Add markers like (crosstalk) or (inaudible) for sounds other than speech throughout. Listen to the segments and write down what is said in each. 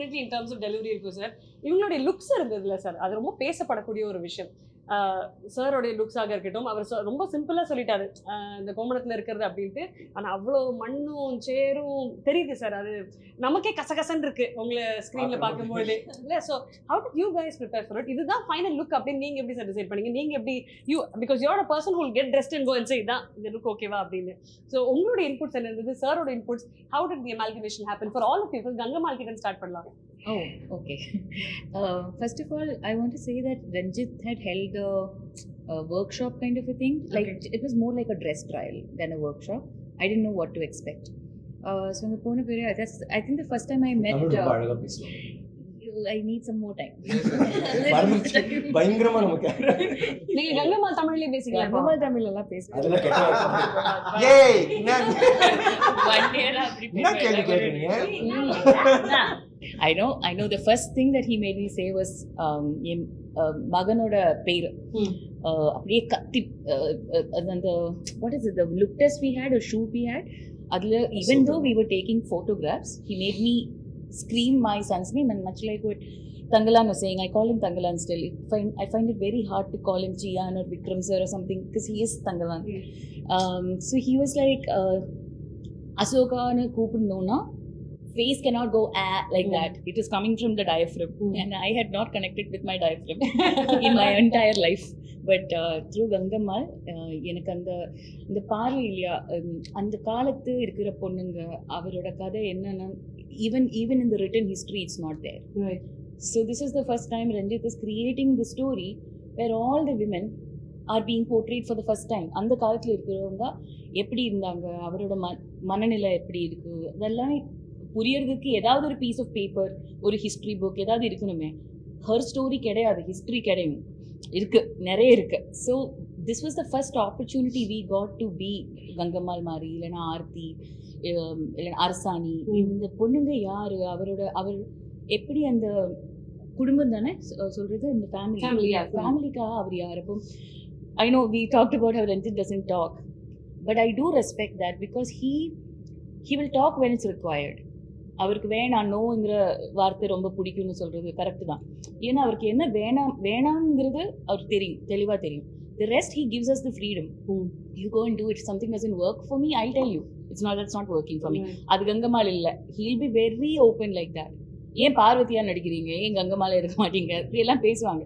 Definitely in terms of delivery இருக்கும் sir இவங்களுடைய looks இருந்ததுல சார் அது ரொம்ப பேசப்படக்கூடிய ஒரு விஷயம். சாரோடைய லுக்ஸாக இருக்கட்டும் அவர் ரொம்ப சிம்பிளாக சொல்லிட்டாரு. இந்த கோமணத்தில் இருக்கிறது அப்படின்ட்டு. ஆனால் அவ்வளோ மண்ணும் சேரும் தெரியுது சார் அது நமக்கே கசகசன்னு இருக்கு உங்களை ஸ்க்ரீனில் பார்க்கும்போது இல்லை so how do you guys prepare for it இதுதான் ஃபைனல் லுக் அப்படின்னு நீங்கள் எப்படி சார் டிசைட் பண்ணீங்க? நீங்கள் எப்படி you because your person who'll get dressed and go and say இந்த லுக் ஓகேவா அப்படின்னு. ஸோ உங்களோட இன்புட்ஸ் என்ன இருந்தது? சாரோட inputs how did the amalgamation happen for all of you Gangammal கிட்ட ஸ்டார்ட் பண்ணலாம். Oh, okay. (laughs) Uh, first of all, I want to say that Ranjit had held a, a workshop kind of a thing. Like it was more like a dress trial than a workshop. I didn't know what to expect. Uh, so in the Pune period, that's I think the first time I met. Tamil ரொம்ப Uh, அழகா பேசுவாங்க you- I need some more time. (laughs) மறந்துச்சு. பயங்கரமா நமக்கு நீங்க கங்கம்மாள் தமிழ்லயே பேசிக்கலாம் இப்போ. கங்கம்மாள் தமிழ் எல்லாம் பேசுறேன் அதெல்லாம் கெட்ட வார்த்தை. ஏய் என்ன One year ஆ அப்படி என்ன கேள்வி பேசுறேன். (laughs) கேட்டீங்க I know, I know. The first thing that he made me say was, um, N uh, மகனோட பேர் ம். uh, அப்படியே கத்தி uh, uh, அந்த what is the look test we had ஒரு ஷூட் வி ஹேட் அதில் even though we were taking photographs he made me scream my son's name and much like what Tangalan was saying, I call him Tangalan still. It find, I find it very hard to call him Chian or Vikram sir or something because he is Tangalan. Um, so he was like, uh, அசோகான்னு கூப்பிடணும்னா face cannot go ah like Mm. that. It is coming from the diaphragm. Mm. And I had not connected with my diaphragm (laughs) in my entire life. But through Gangammal எனக்கு அந்த இந்த பார்வை இல்லையா um, அந்த காலத்து இருக்கிற பொண்ணுங்க அவரோட கதை என்னன்னா even even in the written history it's not there. So this is the first time Ranjith is creating the story where all the women are being portrayed for the first time அந்த காலத்தில் இருக்கிறவங்க எப்படி இருந்தாங்க அவரோட ம மனநிலை எப்படி இருக்கு அதெல்லாம் புரியறதுக்கு ஏதாவது ஒரு பீஸ் ஆஃப் பேப்பர் ஒரு ஹிஸ்ட்ரி புக் ஏதாவது இருக்கணுமே. ஹர் ஸ்டோரி கிடையாது ஹிஸ்ட்ரி கிடையும். இருக்கு நிறைய இருக்கு. So this was the first opportunity we got to be Gangammal மாதிரி இல்லைன்னா ஆர்த்தி இல்லைன்னா அரசாணி. இந்த பொண்ணுங்க யாரு? அவரோட அவர் எப்படி அந்த குடும்பம் தானே? சொல்றது இந்த ஃபேமிலி. ஃபேமிலிக்காக அவர் யார்? அப்போ I know we talked about our Ranjith doesn't talk but I do respect that because he he will talk when it's required அவருக்கு வேணாம் நோங்கிற வார்த்தை ரொம்ப பிடிக்கும்னு சொல்றது கரெக்ட் தான். ஏன்னா அவருக்கு என்ன வேணாம் வேணாங்கிறது அவருக்கு தெரியும் தெளிவாக தெரியும். The rest he gives us the freedom. You go and do it something doesn't work for me I tell you it's not that's not working for me. அது கங்கமால் இல்லை. He'll be very open like that ஏன் பார்வதியா நடிக்கிறீங்க? ஏன் கங்கமால இருக்க மாட்டீங்க? இப்படி எல்லாம் பேசுவாங்க.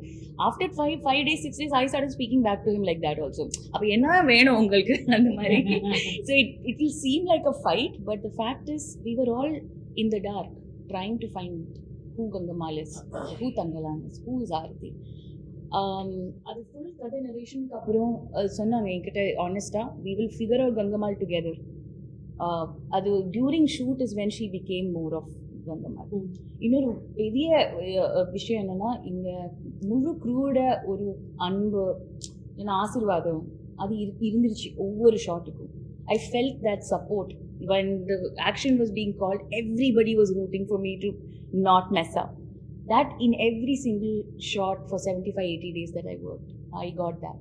After five five days six days I start speaking back to him like that also அப்போ என்ன வேணும் உங்களுக்கு அந்த மாதிரி? So it it will seem like a fight but the fact is we all in the dark trying to find who Gangammal is who Thangalaan is who is Aarathi Um, அது full கதை நரேஷனுக்கு அப்புறம் சொன்னாங்க என்கிட்ட ஆனஸ்டாக we will figure out Gangammal together அது during shoot is when she became more of Gangammal. இன்னொரு பெரிய விஷயம் என்னன்னா இங்க முழு க்ரூட ஒரு அன்பு இல்லைன்னா ஆசீர்வாதம் அது இரு- இருந்துருச்சு ஒவ்வொரு ஷாட்டுக்கும் I felt that support when the action was being called everybody was rooting for me to not mess up that in every single shot for 75 80 days that i worked i got that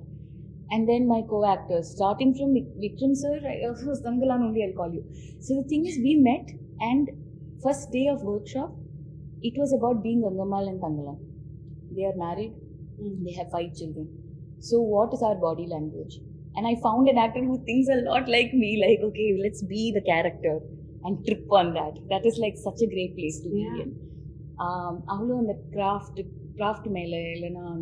and then my co-actors starting from vikram sir I, (laughs) uh, Sangalan only i'll call you so the thing is we met and first day of workshop it was about being Gangamal and Tangalan. They are married, Mm. they have five children. So, what is our body language? And I found an actor who thinks a lot like me, like, okay, let's be the character and trip on that. That is like such a great place to be Yeah. in. Um, அவ்வளோ அந்த craft craft மேலே இல்லைன்னா அந்த